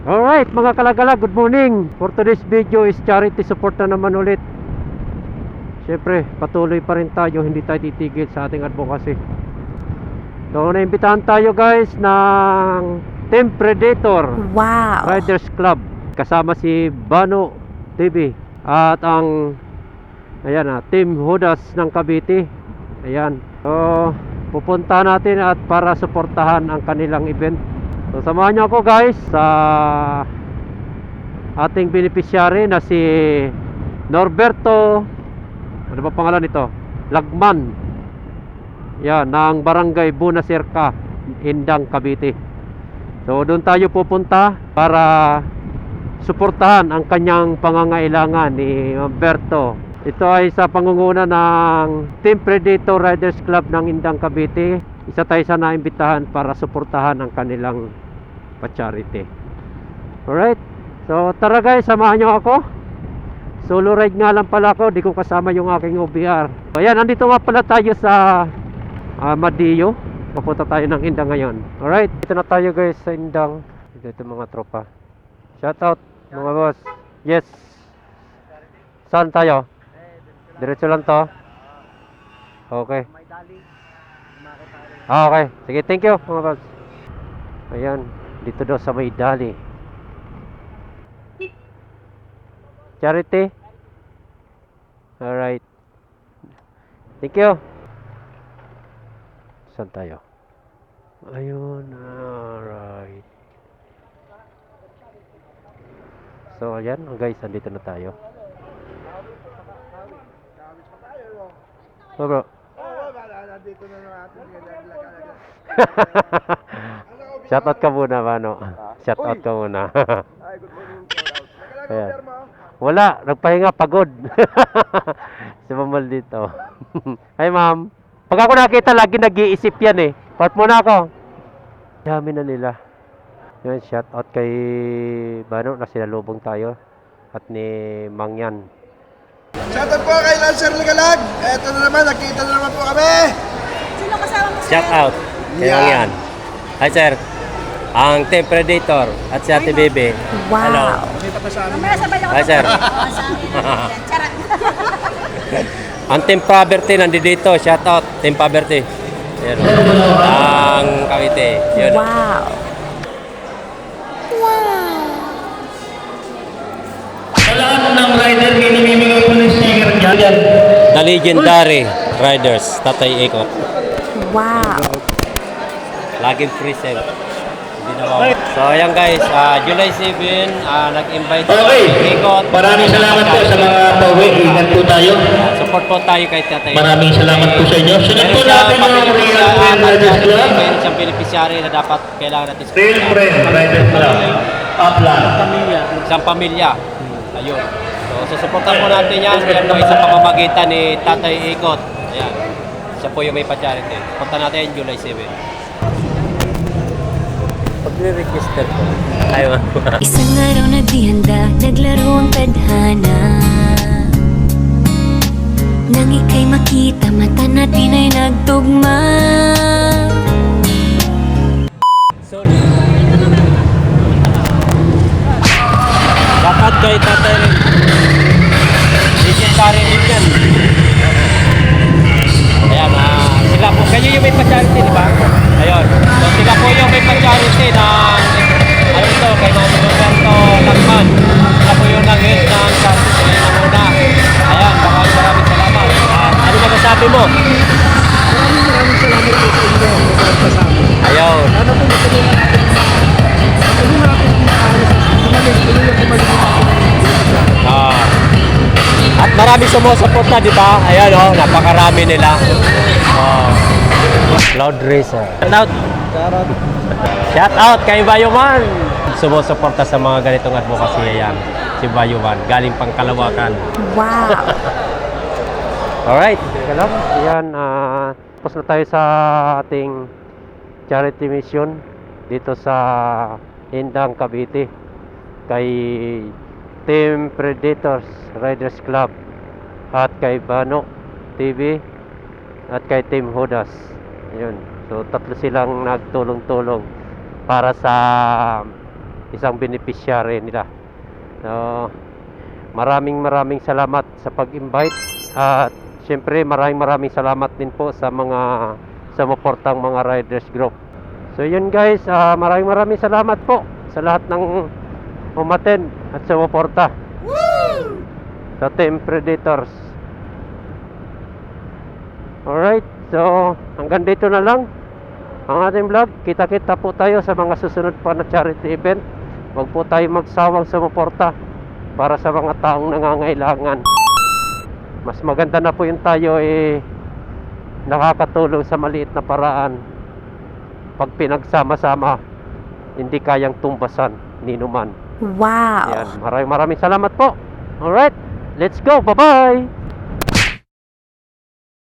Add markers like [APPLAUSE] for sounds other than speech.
Alright mga kalagala, good morning. For today's video is charity support na naman ulit. Siyempre, patuloy pa rin tayo Hindi tayo titigil sa ating advocacy. So, naimbitahan tayo guys ng Team Predator Wow. Riders Club. Kasama si Bano TV At ang Ayan na, Team Hudas ng Cavite. Ayan. So, pupunta natin at para suportahan ang kanilang event So, samahan niyo ako guys sa ating beneficiary na si Norberto ano ba pangalan nito? Lagman. Yan, ng barangay Bunacerca Indang, Cavite. So doon tayo pupunta para suportahan ang kanyang pangangailangan ni Norberto. Ito ay sa pangunguna ng Team Predator Riders Club ng Indang, Cavite isa tayo sa naimbitahan para suportahan ang kanilang pa-charity alright so tara guys samahan nyo ako Solo ride nga lang pala ako, di ko kasama yung aking OBR. Ayan, nandito nga pala tayo sa ah, Madillo. Papunta tayo ng Indang ngayon. Alright, dito na tayo guys sa Indang. Dito ito mga tropa. Shout out mga boss. Yes. Saan tayo? Diretso lang to. Okay. Ah, okay. Sige, thank you mga boss. Ayan, dito daw sa may dali. Charity. Alright. Thank you. Saan tayo? Ayun. Alright. So, ayan. Guys, andito na tayo. So, bro. Nandito na natin [LAUGHS] Shoutout ka muna, Mano. Shoutout ka muna. [LAUGHS] Ay, good morning. Ayan. Wala, nagpahinga, pagod. [LAUGHS] si Mamal dito. Hi, ma'am. Pag ako nakita, lagi nag-iisip yan eh. Part muna ako. Dami na nila. Yun, shout out kay Bano na sinalubong tayo. At ni Mangyan. Shoutout po kay Lancer Ligalag. Eto na naman, nakita na naman po kami. Shout out kay Yan. Mangyan. Hi, sir. Ang Team Predator at si Ate Bebe. Hello. Wow. Kita pa sa amin. Hi, sir. Ang Team Poverty nandito. Shout out, Team Poverty. Yan. Ang Cavite. Yun. Wow. Sa lahat ng rider, may namimigay po ng sticker dyan. The Legendary Riders, Tatay Ikot. Wow. Laging free sale. Hindi na. So ayan guys, ah, July 7, ah, nag-invite si Okay. Tatay Ikot. Maraming salamat po sa mga pauwi. Ingat po tayo. Support po tayo kay Tatay Ikot. Maraming salamat po sa inyo. Sunod po natin yung Real Friend Riders Club. meron siyang beneficiary na dapat kailangan natin Real Friend Riders Club. Upland. Isang pamilya. Ayun. So, susuportan po natin yan. Yan po isang pamamagitan ni Tatay Ikot. Siya po yung may pa-charity. Punta natin July 7. Pag-register po. Ayaw. [LAUGHS] Isang araw na di handa, naglaro ang tadhana Nang ika'y makita, mata natin ay nagtugma ng yung muna. Ayan, maraming maraming salamat. Ah, ano ba masabi mo? Ayun. Ah. At marami sumusuporta, di ba? Ayan oh, napakarami nila. Oh. Cloud Racer. Shout out. Shout out kay Bayuman. Sumusuporta sa mga ganitong advocacy yan. Si Bayuman, galing pang Kalawakan. Wow. [LAUGHS] Alright, teka lang. Ayan, ah, tapos na tayo sa ating charity mission dito sa Indang, Cavite kay Team Predators Riders Club at kay Bano TV at kay Team Hudas. Yun. So tatlo silang nagtulong-tulong para sa isang beneficiary nila. So, maraming maraming salamat sa pag-invite at syempre maraming maraming salamat din po sa mga sumuportang mga riders group. So yun guys, ah, maraming maraming salamat po sa lahat ng umaten at sumuporta sa Team Predators. Alright, so hanggang dito na lang ang ating vlog. Kita-kita po tayo sa mga susunod pa na charity event. Huwag po tayo magsawang sumuporta para sa mga taong nangangailangan. Mas maganda na po yung tayo eh nakakatulong sa maliit na paraan. Pag pinagsama-sama, hindi kayang tumbasan ni numan. Wow. Yan, maraming maraming salamat po. Alright, let's go. Bye-bye.